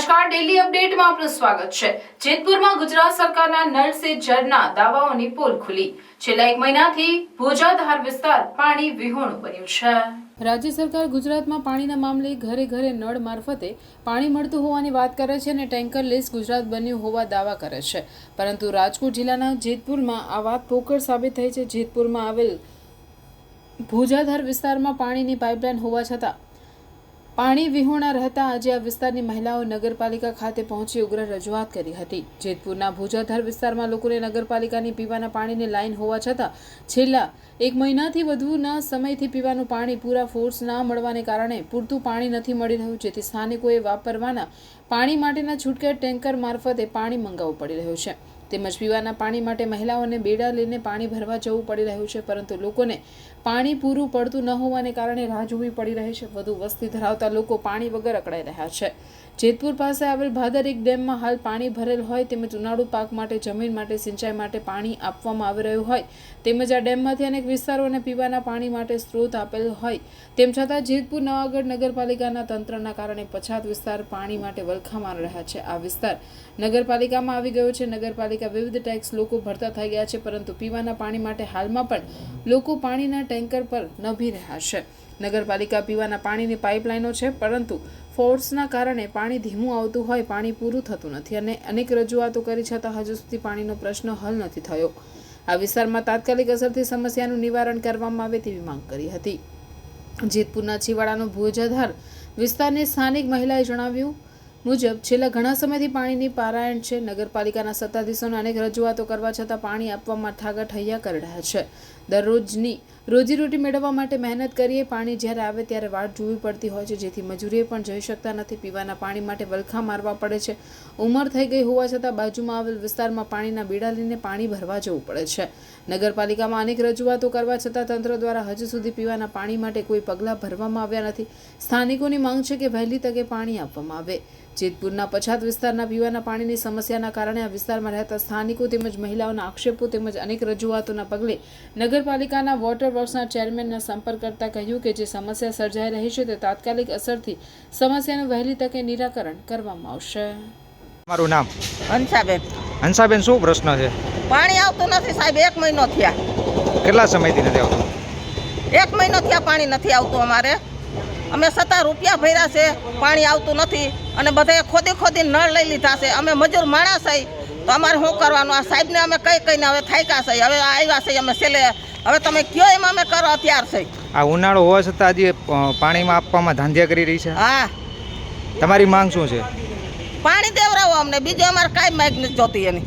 નમસ્કાર ડેલી અપડેટમાં આપનું સ્વાગત છે. જેતપુરમાં ગુજરાત સરકારના નળ સે જળના દાવાઓની પોલ ખુલી. છેલ્લા એક મહિનાથી ભોજાધાર વિસ્તાર પાણી વિહોણું બન્યું છે. રાજ્ય સરકાર ગુજરાતમાં પાણીના મામલે ઘરે ઘરે નળ મારફતે પાણી મળતું હોવાની વાત કરે છે અને ટેન્કર લેસ ગુજરાત બન્યું હોવા દાવા કરે છે. પરંતુ રાજકોટ જિલ્લાના જેતપુરમાં આ વાત પોકળ સાબિત થઈ છે. જેતપુરમાં આવેલ ભોજાધાર વિસ્તારમાં પાણીની પાઇપલાઇન હોવા છતાં પાણી વિહોણા રહેતા આજે આ વિસ્તારની મહિલાઓ નગરપાલિકા ખાતે પહોંચી ઉગ્ર રજૂઆત કરી હતી. જેતપુરના ભુજાધર વિસ્તારમાં લોકોને નગરપાલિકાની પીવાના પાણીની લાઇન હોવા છતાં છેલ્લા એક મહિનાથી વધુના સમયથી પીવાનું પાણી પૂરા ફોર્સ ના મળવાને કારણે પૂરતું પાણી નથી મળી રહ્યું, જેથી સ્થાનિકોએ વાપરવાના પાણી માટેના છૂટકે ટેન્કર મારફતે પાણી મંગાવવું પડી રહ્યું છે. તેમજ પીવાના પાણી માટે મહિલાઓને બેડા લઈને પાણી ભરવા જવું પડી રહ્યું છે, પરંતુ લોકોને પાણી પૂરું પડતું ન હોવાને કારણે રાહ જોવી પડી રહી છે. વધુ વસ્તી ધરાવતા લોકો પાણી વગર અકળાઈ રહ્યા છે. જેતપુર પાસે આવેલ ભાદર એક ડેમમાં હાલ પાણી ભરેલ હોય તેમજ ઉનાળુ પાક માટે, જમીન માટે, સિંચાઈ માટે પાણી આપવામાં આવી રહ્યું હોય તેમજ આ ડેમમાંથી અનેક વિસ્તારોને પીવાના પાણી માટે સ્ત્રોત આપેલ હોય તેમ છતાં જેતપુર નવાગઢ નગરપાલિકાના તંત્રના કારણે પછાત વિસ્તાર પાણી માટે વલખા મારી રહ્યા છે. આ વિસ્તાર નગરપાલિકામાં આવી ગયો છે. નગરપાલિકા વિવિધ ટેક્સ લોકો ભરતા થઈ ગયા છે, પરંતુ પીવાના પાણી માટે હાલમાં પણ લોકો પાણીના ટેન્કર પર નભી રહ્યા છે. નગરપાલિકા પીવાના પાણીની પાઇપલાઇનો છે, પરંતુ ફોર્સના કારણે પાણી ધીમું આવતું હોય, પાણી પૂરું થતું નથી અને અનેક રજૂઆતો કરી છતાં હજુ સુધી પાણીનો પ્રશ્ન હલ નથી થયો. આ વિસ્તારમાં તાત્કાલિક અસરથી સમસ્યાનું નિવારણ કરવામાં આવે તેવી માંગ કરી હતી. જેતપુરના છીવાડાનો ભોજાધાર વિસ્તારની સ્થાનિક મહિલાએ જણાવ્યું મુજબ છેલ્લા ઘણા સમયથી પાણીની પારાયણ છે. નગરપાલિકાના સત્તાધીશોને અનેક રજૂઆતો કરવા છતાં પાણી આપવામાં ઠાગા ઠૈયા કરી રહ્યા છે. દરરોજની રોજીરોટી મેળવવા માટે મહેનત કરીએ પાણી જ્યારે આવે ત્યારે વાટ જોવી પડતી હોય છે, જેથી મજૂરીએ પણ જઈ શકતા નથી. પીવાના પાણી માટે વલખા મારવા પડે છે. ઉંમર થઈ ગઈ હોવા છતાં બાજુમાં આવેલ વિસ્તારમાં પાણીના બીડા લઈને પાણી ભરવા જવું પડે છે. નગરપાલિકામાં અનેક રજૂઆતો કરવા છતાં તંત્ર દ્વારા હજુ સુધી પીવાના પાણી માટે કોઈ પગલાં ભરવામાં આવ્યા નથી. સ્થાનિકોની માંગ છે કે વહેલી તકે પાણી આપવામાં આવે. જેતપુરના પછાત વિસ્તારના પીવાના પાણીની સમસ્યાના કારણે આ વિસ્તારમાં રહેતા સ્થાનિકો તેમજ મહિલાઓના આક્ષેપો તેમજ અનેક રજૂઆતોના પગલે નગરપાલિકાના વોટર વર્ક્સના ચેરમેનના સંપર્ક કરતા કહ્યું કે જે સમસ્યા સર્જાઈ રહી છે તે તાત્કાલિક અસરથી સમસ્યાનું વહેલી તકે નિરાકરણ કરવામાં આવશે. મારું નામ? હંસાબેન. હંસાબેન શું પ્રશ્ન છે? પાણી આવતું નથી સાહેબ એક મહિનો થયા. કેટલા સમયથી નથી આવતું? એક મહિનો થયા પાણી નથી આવતું અમારે. અમે સત્તા રૂપિયા ભર્યા છે પાણી આવતું નથી અને બધાએ ખોદી ખોદી નળ લઈ લીધા છે. અમે મજૂર માણસ છે તો અમારે શું કરવાનું? આ સાહેબને અમે કઈ કઈને હવે થાક્યા છે. હવે આવ્યા છે અમે છેલ્લે. હવે તમે કયો એમ અમે કરો અત્યાર છે. આ ઉનાળો હોવા છતાં હજી પાણીમાં આપવામાં ધાંધ્યા કરી રહી છે? હા. તમારી માંગ શું છે? પાણી દેવરાવો અમને. બીજું અમારે કાંઈ માગ નથી જોતી એની.